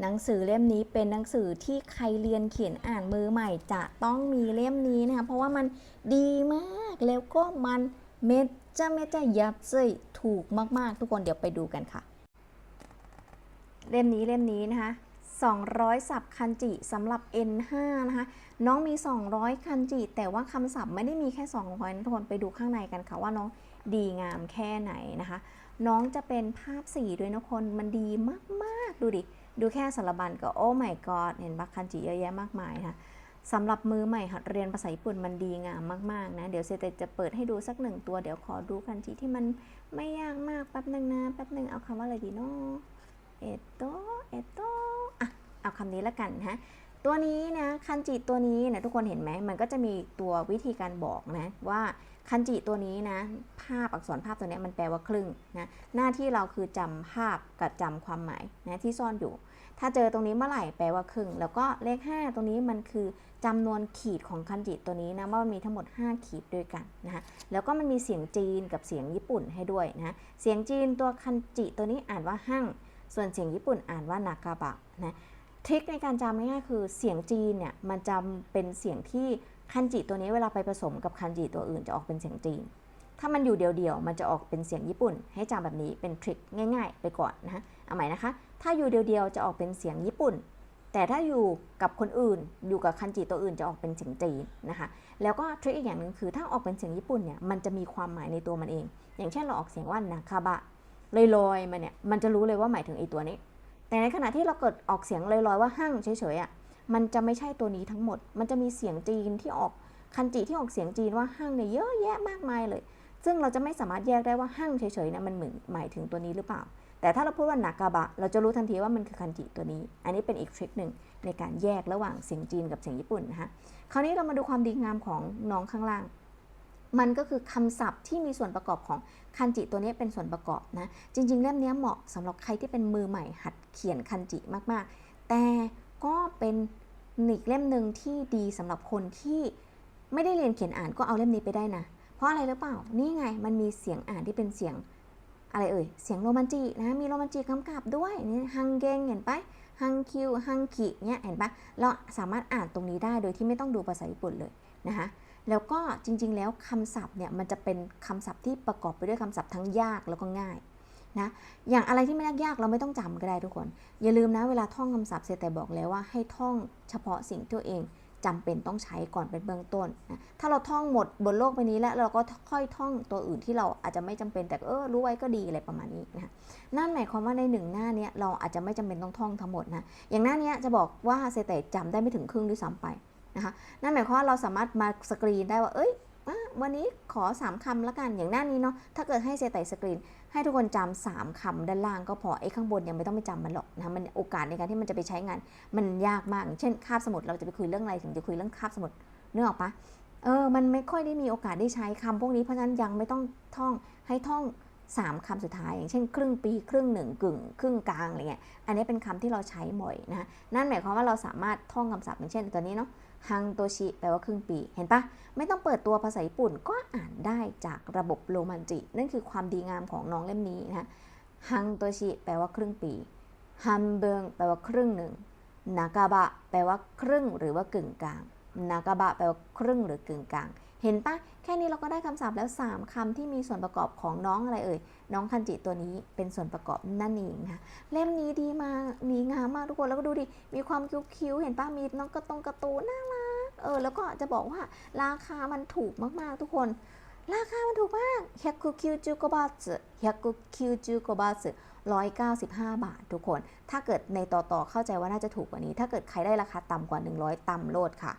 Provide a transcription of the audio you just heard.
หนังสือเล่มนี้เป็นหนังสือที่ใครเรียนเขียนอ่านมือใหม่จะต้องมีเล่มนี้นะคะเพราะว่ามันดีมากแล้วก็มันเมจจะเมจะยับเซยถูกมาก ๆ ทุกคนเดี๋ยวไปดูกันค่ะ เล่มนี้เล่มนี้นะคะ200 ศัพท์คันจิสำหรับ N5 นะคะ น้องมี 200 คันจิ แต่ว่าคำศัพท์ไม่ได้มีแค่ 200นะทุกคนไปดูข้างในกันค่ะว่าน้องดีงามแค่ไหนนะคะ น้องจะเป็นภาพสีด้วยนะคนมันดีมาก ๆ ดูดิ ดูแค่สารบัญก็โอ้ my god เห็นบักคันจิเยอะแยะมากมายนะคะสำหรับมือใหม่หัดเรียนภาษาญี่ปุ่นมันดีงามมากๆนะเดี๋ยวเซเตจะเปิดให้ดูสักหนึ่งตัวเดี๋ยวขอดูคันจิที่มันไม่ยากมากแป๊บหนึ่งนะแป๊บหนึ่งเอาคำว่าอะไรดีเนาะเอโตเอโตอะเอาคำนี้ละกันนะ ตัวนี้นะคันจิตัวนี้นะทุกคนเห็นไหมมันก็จะมีตัววิธีการบอกนะว่าคันจิตัวนี้นะภาพอักษรภาพตัวเนี้ยมันแปลว่าครึ่งนะหน้าที่เราคือจำภาพกับจำความหมายนะที่ซ่อนอยู่ ถ้าเจอตรงนี้เมื่อไหร่แปลว่าครึ่ง แล้วก็เลข 5 ตรงนี้มันคือจำนวนขีดของคันจิตัวนี้นะว่ามันมีทั้งหมด 5 ขีดด้วยกันนะคะแล้วก็มันมีเสียงจีนกับเสียงญี่ปุ่นให้ด้วยนะเสียงจีนตัวคันจิตัวนี้อ่านว่าหั่งส่วนเสียงญี่ปุ่นอ่านว่านากาบะนะ ทริคในการจำง่ายๆคือเสียงจีนเนี่ยมันจำเป็นเสียงที่คันจิตัวนี้เวลาไปผสมกับคันจิตัวอื่นจะออกเป็นเสียงจีน ถ้ามันอยู่เดียวๆมันจะออกเป็นเสียงญี่ปุ่น ให้จำแบบนี้เป็นทริคง่าย ๆ ไปก่อนนะเอาใหม่นะคะ ถ้าอยู่เดียวๆจะออกเป็นเสียงญี่ปุ่น แต่ถ้าอยู่กับคนอื่นอยู่กับคันจิตัวอื่นจะออกเป็นเสียงจีนนะคะแล้วก็ทริคอีกอย่างหนึ่งคือถ้าออกเป็นเสียงญี่ปุ่นเนี่ยมันจะมีความหมายในตัวมันเอง อย่างเช่นเราออกเสียงว่านาคาบะลอยๆมาเนี่ยมันจะรู้เลยว่าหมายถึงไอ้ตัวนี้ แต่ในขณะที่เราเกิดออกเสียงลอยๆว่าหั่งเฉยๆอะมันจะไม่ใช่ตัวนี้ทั้งหมด มันจะมีเสียงจีนที่ออกคันจิที่ออกเสียงจีนว่าหั่งเนี่ยเยอะแยะมากมายเลย ซึ่งเราจะไม่สามารถแยกได้ว่าหั่งเฉยๆเนี่ยมันเหมือนหมายถึงตัวนี้หรือเปล่า แต่ถ้าเราพูดว่านากาบะ เราจะรู้ทันทีว่ามันคือคันจิตัวนี้ อันนี้เป็นอีกทริคหนึ่งในการแยกระหว่างเสียงจีนกับเสียงญี่ปุ่นนะคะคราวนี้เรามาดูความดีงามของน้องข้างล่าง มันก็คือคำศัพท์ที่มีส่วนประกอบของคันจิตัวนี้เป็นส่วนประกอบนะ จริง ๆ เล่มนี้เหมาะสำหรับใครที่เป็นมือใหม่หัดเขียนคันจิมากๆ แต่ก็เป็นอีกเล่มหนึ่งที่ดีสำหรับคนที่ไม่ได้เรียนเขียนอ่านก็เอาเล่มนี้ไปได้นะ เพราะอะไรหรือเปล่า นี่ไงมันมีเสียงอ่านที่เป็นเสียงอะไรเอ่ย เสียงโรมันจินะ มีโรมันจิกำกับด้วยนี่ฮังเกงเห็นปะฮังคิวฮังกิเนี่ยเห็นปะเราสามารถอ่านตรงนี้ได้โดยที่ไม่ต้องดูภาษาญี่ปุ่นเลยนะคะ แล้วก็จริงๆ แล้วคำศัพท์เนี่ยมันจะเป็นคำศัพท์ที่ประกอบไปด้วยคำศัพท์ทั้งยากแล้วก็ง่ายนะอย่างอะไรที่ไม่ยากๆเราไม่ต้องจำก็ได้ทุกคน อย่าลืมนะเวลาท่องคำศัพท์เสร็จแต่บอกแล้วว่าให้ท่องเฉพาะสิ่งที่ตัวเองจำเป็นต้องใช้ก่อนเป็นเบื้องต้นนะถ้าเราท่องหมดบนโลกใบนี้แล้วเราก็ค่อยท่องตัวอื่นที่เราอาจจะไม่จำเป็นแต่เออรู้ไว้ก็ดีอะไรประมาณนี้นะนั่นหมายความว่าในหนึ่งหน้าเนี้ยเราอาจจะไม่จำเป็นต้องท่องทั้งหมดนะอย่างหน้าเนี้ยจะบอกว่าเซแต่จำได้ไม่ถึงครึ่งด้วยซ้ำไป นะคะนั่นหมายความว่าเราสามารถมาสกรีนได้ว่าเอ้ยวันนี้ขอ 3คำละกันอย่างหน้านี้เนาะถ้าเกิดให้เซไตสกรีน ให้ทุกคนจำสามคำด้านล่างก็พอไอ้ข้างบนยังไม่ต้องไปจำมันหรอกนะมันโอกาสในการที่มันจะไปใช้งาน มันยากมากอย่างเช่นคาบสมุดเราจะไปคุยเรื่องอะไรถึงจะคุยเรื่องคาบสมุดนึกออกปะเออมันไม่ค่อยได้มีโอกาสได้ใช้คำพวกนี้เพราะฉะนั้นยังไม่ต้องท่องให้ท่อง 3คำสุดท้าย อย่างเช่น ครึ่งปี ครึ่งหนึ่งกึ่ง ครึ่งกลางอะไรเงี้ยอันนี้เป็นคำที่เราใช้บ่อยนะนั่นหมายความว่าเราสามารถท่องคำศัพท์อย่างเช่นตัวนี้เนาะฮังโตชิแปลว่าครึ่งปี เห็นปะไม่ต้องเปิดตัวภาษาญี่ปุ่นก็อ่านได้จากระบบโรมันจิ นั่นคือความดีงามของน้องเล่มนี้นะฮังโตชิแปลว่าครึ่งปีฮัมเบิงแปลว่าครึ่งหนึ่งนากาบะแปลว่าครึ่งหรือว่ากึ่งกลางนากาบะแปลว่าครึ่งหรือกึ่งกลาง เห็นปะแค่นี้เราก็ได้คำศัพท์แล้ว 3คำที่มีส่วนประกอบของน้องอะไรเอ่ย น้องคันจิตัวนี้เป็นส่วนประกอบนั่นเองนะคะเล่มนี้ดีมากมีงามมากทุกคนแล้วก็ดูดิมีความคิ้วๆเห็นปะมีน้องกระตรงกระตูน่ารักเออแล้วก็จะบอกว่าราคามันถูกมากๆทุกคน ราคามันถูกมาก195บาท195บาท195 บาททุกคน ถ้าเกิดในต่อต่อเข้าใจว่าน่าจะถูกกว่านี้ ถ้าเกิดใครได้ราคาต่ำกว่า 100 ต่ำโลดค่ะ